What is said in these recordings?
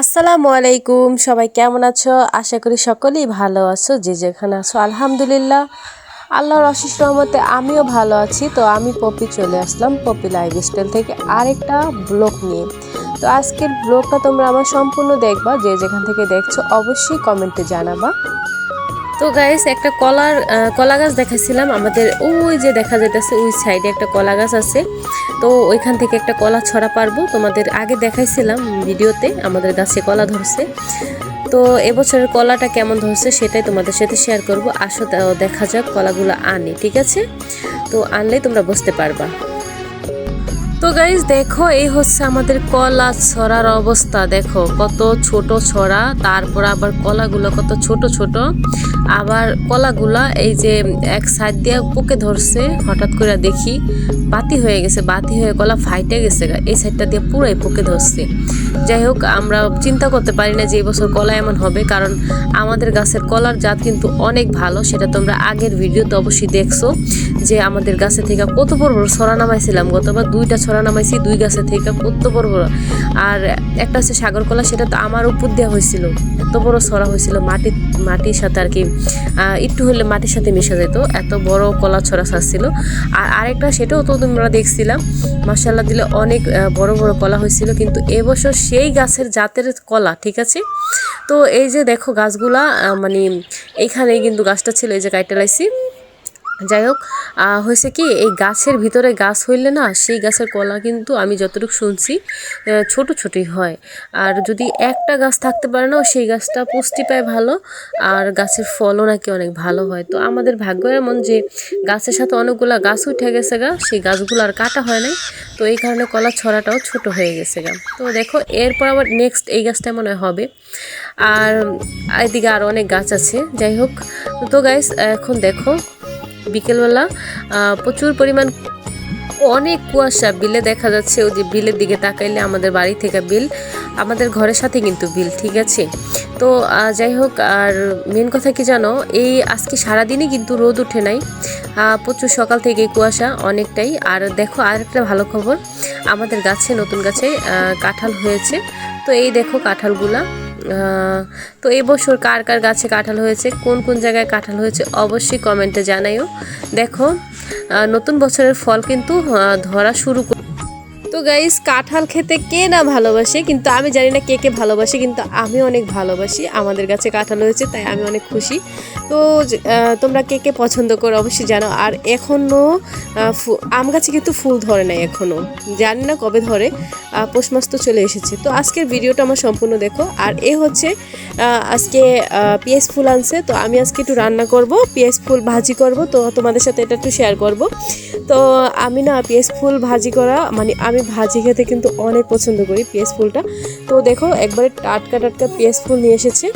আসসালামু আলাইকুম, সবাই কেমন আছো? আশা করি সকলেই ভালো আছো, যে যেখানে আছো, আলহামদুলিল্লাহ। আল্লাহর অশেষ রহমতে আমিও ভালো আছি। তো আমি পপি চলে আসলাম, পপি লাইফ স্টাইল থেকে আরেকটা ব্লগ নিয়ে। তো আজকের ব্লগটা তোমরা আমার সম্পূর্ণ দেখবা, যে যেখান থেকে দেখছ, অবশ্যই কমেন্টে জানাবা। তো গাইস একটা কলার কলা গাছ দেখাইছিলাম। আমাদের ওই যে দেখা যাইতেছে, ওই সাইডে একটা কলা গাছ আছে। তো ওইখান থেকে একটা কলা ছড়া পারব। তোমাদের আগে দেখাইছিলাম ভিডিওতে, আমাদের গাছে কলা ধরছে। তো এবছরের কলাটা কেমন ধরছে সেটাই তোমাদের সাথে শেয়ার করব। আসো দেখা যাক, কলাগুলো আনি, ঠিক আছে? তো আনলেই তোমরা বুঝতে পারবা। তো গাইজ দেখো, এই হচ্ছে আমাদের কলা ছড়ার অবস্থা দেখো, কত ছোট ছড়া, তারপর আবার কলাগুলো কত ছোট ছোট আবার কলাগুলা এই যে এক সাইড দিয়ে পোকে ধরছে, হঠাৎ করে দেখি বাতি হয়ে গেছে, বাতি হয়ে কলা ফাইটে গেছে। এই সাইডটা দিয়ে পুরাই পোকে ধরছে যাই হোক, আমরা চিন্তা করতে পারি না যে এই বছর কলা এমন হবে, কারণ আমাদের গাছের কলার জাত কিন্তু অনেক ভালো, সেটা তোমরা আগের ভিডিওতে অবশ্যই দেখছ, যে আমাদের গাছে থেকে কত বড় বড় ছড়া নামাইছিলাম গতবার দুইটা ছড়া নামাইছি, দুই গাছে থেকে কত বড় বড় আর একটা হচ্ছে সাগর কলা সেটা তো আমার উপর দেওয়া হয়েছিল এত বড় ছড়া হয়েছিল মাটি মাটির সাথে আর কি একটু হলে মাটির সাথে মিশে যেত, এত বড় কলা ছড়া ছাড়ছিল। আর আরেকটা, সেটাও তো তোমরা দেখছিলাম মাসাল্লাহ দিলে অনেক বড় বড় কলা হয়েছিল কিন্তু এবছর সেই গাছের জাতের কলা, ঠিক আছে? তো এই যে দেখো গাছগুলা মানে এইখানেই কিন্তু গাছটা ছিল, এই যে কাইটালাইছি যাই হোক হয়েছে কি, এই গাছের ভিতরে গাছ হইলে না, সেই গাছের কলা কিন্তু আমি যতটুকু শুনছি ছোট ছোটই হয়। আর যদি একটা গাছ থাকতে পারে না, সেই গাছটা পুষ্টি পায় ভালো, আর গাছের ফলও নাকি অনেক ভালো হয়। তো আমাদের ভাগ্য এমন যে, গাছের সাথে অনেকগুলা গাছ উঠে গেছে গা, সেই গাছগুলো আর কাটা হয় নাই। তো এই কারণে কলা ছড়াটাও ছোট হয়ে গেছে গা। তো দেখো, এরপর আবার নেক্সট এই গাছটা মনে হবে। আর এদিকে আরও অনেক গাছ আছে, যাই হোক। তো গাইস এখন দেখো বিকেলবেলা প্রচুর পরিমাণ অনেক কুয়াশা, বিলে দেখা যাচ্ছে ওই যে বিলের দিকে তাকাইলে আমাদের বাড়ি থেকে বিল, আমাদের ঘরের সাথে কিন্তু বিল, ঠিক আছে? তো যাই হোক, আর মেন কথা কি জানো, এই আজকে সারাদিনই কিন্তু রোদ উঠে নাই। প্রচুর সকাল থেকে কুয়াশা অনেকটাই। আর দেখো আরেকটা ভালো খবর, আমাদের গাছে, নতুন গাছে কাঁঠাল হয়েছে। তো এই দেখো কাঁঠালগুলা। তো এবছর কার কার গাছে কাঁঠাল হয়েছে, কোন কোন জায়গায় কাঁঠাল হয়েছে অবশ্যই কমেন্টে জানাইও দেখো নতুন বছরের ফল কিন্তু ধরা শুরু তো গাইস কাঁঠাল খেতে কে না ভালোবাসে? কিন্তু আমি জানি না কে কে ভালোবাসে, কিন্তু আমি অনেক ভালোবাসি। আমাদের কাছে কাঁঠাল হয়েছে, তাই আমি অনেক খুশি। তো তোমরা কে কে পছন্দ করো অবশ্যই জানো। আর এখনও আম গাছে কিন্তু ফুল ধরে নাই এখনও জানি না কবে ধরে পৌষ তো চলে এসেছে। তো আজকের ভিডিওটা আমার সম্পূর্ণ দেখো। আর এ হচ্ছে আজকে পেঁয়াজ ফুল আনছে। তো আমি আজকে একটু রান্না করব, পেঁয়াজ ফুল ভাজি করব। তো তোমাদের সাথে এটা একটু শেয়ার করব। তো আমি না পেঁয়াজ ফুল ভাজি করা মানে আমি ভাজি খেতে কিন্তু অনেক পছন্দ করি পেঁয়াজ ফুলটা। তো দেখো, একবারে টাটকা টাটকা পেঁয়াজ ফুল নিয়ে এসেছে।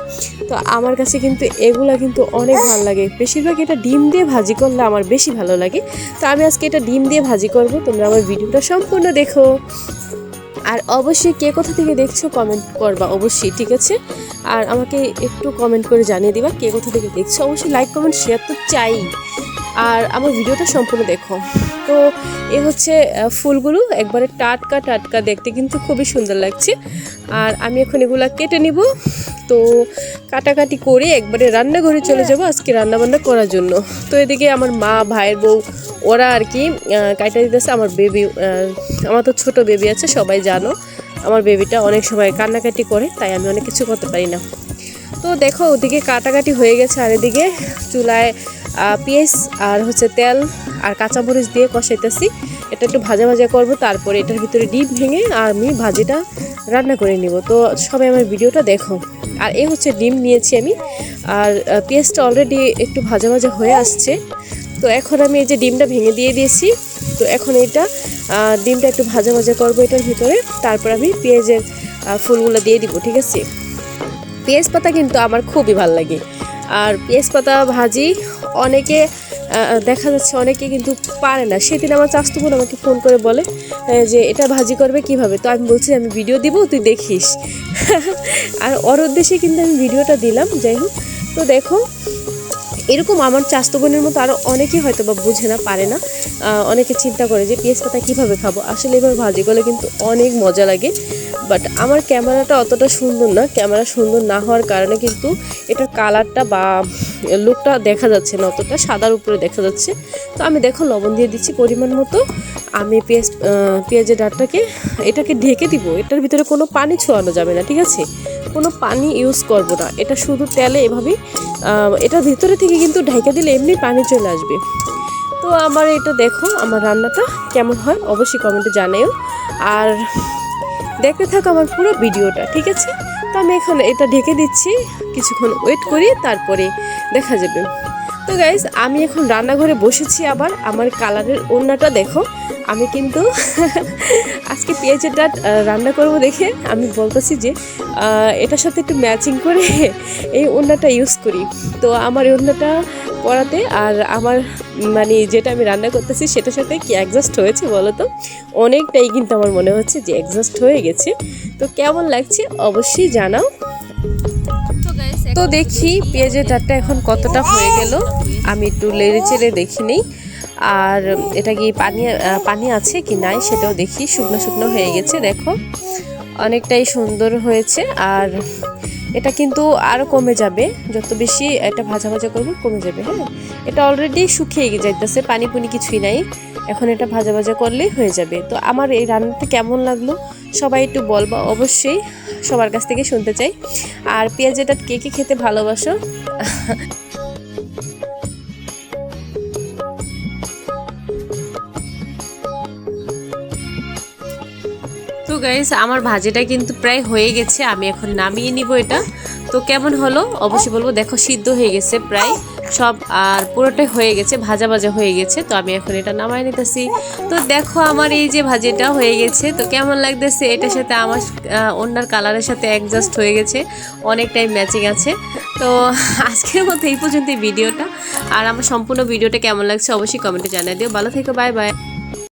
তো আমার কাছে কিন্তু এগুলা কিন্তু অনেক ভালো লাগে। বেশিরভাগ এটা ডিম দিয়ে ভাজি করলে আমার বেশি ভালো লাগে। তো আমি আজকে এটা ডিম দিয়ে ভাজি করব। তোমরা আমার ভিডিওটা সম্পূর্ণ দেখো। আর অবশ্যই কে কোথা থেকে দেখছ কমেন্ট করবা অবশ্যই, ঠিক আছে? আর আমাকে একটু কমেন্ট করে জানিয়ে দিবা কে কোথা থেকে দেখছ। অবশ্যই লাইক কমেন্ট শেয়ার তো চাই। আর আমার ভিডিওটা সম্পূর্ণ দেখো। তো এ হচ্ছে ফুলগুলো। একবারে টাটকা টাটকা দেখতে কিন্তু খুবই সুন্দর লাগছে। আর আমি এখন এগুলো কেটে নিব। তো কাটাকাটি করে একবারে রান্নাঘরে চলে যাব আজকে রান্নাবান্না করার জন্য। তো এদিকে আমার মা, ভাইয়ের বউ, ওরা আর কি কাটা দিতেছে। আমার বেবি আমার তো ছোট বেবি আছে, সবাই জানো। আমার বেবিটা অনেক সময় কান্নাকাটি করে, তাই আমি অনেক কিছু করতে পারি না। তো দেখো, ওদিকে কাটাকাটি হয়ে গেছে। আর এদিকে চুলায় পেঁয়াজ আর হচ্ছে তেল আর কাঁচামরিচ দিয়ে কষাইতেছি। এটা একটু ভাজা ভাজা করব, তারপরে এটার ভিতরে ডিম ভেঙে আর আমি ভাজিটা রান্না করে নিব। তো সবাই আমার ভিডিওটা দেখো। আর এই হচ্ছে ডিম নিয়েছি আমি। আর পেঁয়াজটা অলরেডি একটু ভাজা ভাজা হয়ে আসছে। তো এখন আমি এই যে ডিমটা ভেঙে দিয়ে দিয়েছি। তো এখন এটা ডিমটা একটু ভাজা ভাজা করব এটার ভিতরে। তারপর আমি পেঁয়াজের ফুলগুলো দিয়ে দিব, ঠিক আছে? পেঁয়াজ পাতা কিন্তু আমার খুবই ভালো লাগে। আর পেঁয়াজ পাতা ভাজি অনেকে দেখা যাচ্ছে অনেকে কিন্তু পারে না। সেদিন আমার চাস্তু বোন আমাকে ফোন করে বলে যে এটা ভাজি করবে কীভাবে? তো আমি বলছি, আমি ভিডিও দিব, তুই দেখিস। আর ওর উদ্দেশ্যে কিন্তু আমি ভিডিওটা দিলাম, যাই হোক। তো দেখো, এরকম আমার চাস্তো বোনের মতো আরও অনেকেই হয়তো বা বুঝে না, পারে না। অনেকে চিন্তা করে যে পেঁয়াজ পাতা কীভাবে খাব? আসলে এবার ভাজি করলে কিন্তু অনেক মজা লাগে। বাট আমার ক্যামেরাটা অতটা সুন্দর না। ক্যামেরা সুন্দর না হওয়ার কারণে কিন্তু এটার কালারটা বা লুকটা দেখা যাচ্ছে না অতটা। সাদার উপরে দেখা যাচ্ছে। তো আমি দেখো লবণ দিয়ে দিচ্ছি পরিমাণ মতো। আমি পেঁয়াজ পেঁয়াজের ডাঁটটাকে এটাকে ঢেকে দিব। এটার ভিতরে কোনো পানি ছোঁয়ানো যাবে না, ঠিক আছে? কোনো পানি ইউজ করব না। এটা শুধু তেলে এভাবেই এটার ভিতরে থেকে কিন্তু ঢেকে দিলে এমনি পানি চলে আসবে। তো আমার এটা দেখো, আমার রান্নাটা কেমন হয় অবশ্যই কমেন্টে জানাও। আর দেখতে থাকো আমার পুরো ভিডিওটা, ঠিক আছে? তো আমি এখানে এটা ঢেকে দিচ্ছি, কিছুক্ষণ ওয়েট করি, তারপরে দেখা যাবে। তো গাইজ আমি এখন রান্নাঘরে বসেছি আবার, আমার কালারের ওড়নাটা দেখো। আমি কিন্তু আজকে পেঁয়াজের ডাট রান্না করব দেখে। আমি বলতেছি যে এটার সাথে একটু ম্যাচিং করে এই ওড়নাটা ইউজ করি। তো আমার ওড়নাটা পরাতে আর আমার মানে যেটা আমি রান্না করতেছি সেটার সাথে কি অ্যাডজাস্ট হয়েছে বলো তো? অনেকটাই কিন্তু আমার মনে হচ্ছে যে অ্যাডজাস্ট হয়ে গেছে। তো কেমন লাগছে অবশ্যই জানাও। তো দেখি পেঁয়াজের ডাঁটটা এখন কতটা হয়ে গেল। আমি একটু লেড়ে চেড়ে দেখি নেই। আর এটা কি পানি পানি আছে কি নাই সেটাও দেখি। শুকনো শুকনো হয়ে গেছে দেখো। অনেকটাই সুন্দর হয়েছে। আর এটা কিন্তু আরও কমে যাবে। যত বেশি এটা ভাজা ভাজা করবে, কমে যাবে হ্যাঁ? এটা অলরেডি শুকিয়ে যাইতেছে পানি পুনি কিছুই নাই। এখন এটা ভাজা ভাজা করলেই হয়ে যাবে। তো আমার এই রান্নাটা কেমন লাগল সবাই একটু বলবা। অবশ্যই সবার কাছ থেকে শুনতে চাই। আর পেঁয়াজ এটা কে কে খেতে ভালোবাসো? তো গাইস আমার ভাজিটা কিন্তু প্রায় হয়ে গেছে, আমি এখন নামিয়ে নিব এটা। তো কেমন হলো? অবশ্যই বলব, দেখো সিদ্ধ হয়ে গেছে প্রায়। সব আর পুরোটাই হয়ে গেছে, ভাজা ভাজা হয়ে গেছে, তো আমি এখন এটা নামাই নিতেছি। তো দেখো আমার এই যে ভাজিটা হয়ে গেছে, তো কেমন লাগতেছে? এটার সাথে আমার অন্যার কালারের সাথে অ্যাডজাস্ট হয়ে গেছে অনেকটাই ম্যাচিং আছে। তো আজকের মতো এই পর্যন্ত ভিডিওটা। আর আমার সম্পূর্ণ ভিডিওটা কেমন লাগছে অবশ্যই কমেন্টে জানিয়ে দিও। ভালো থেকো বাই বাই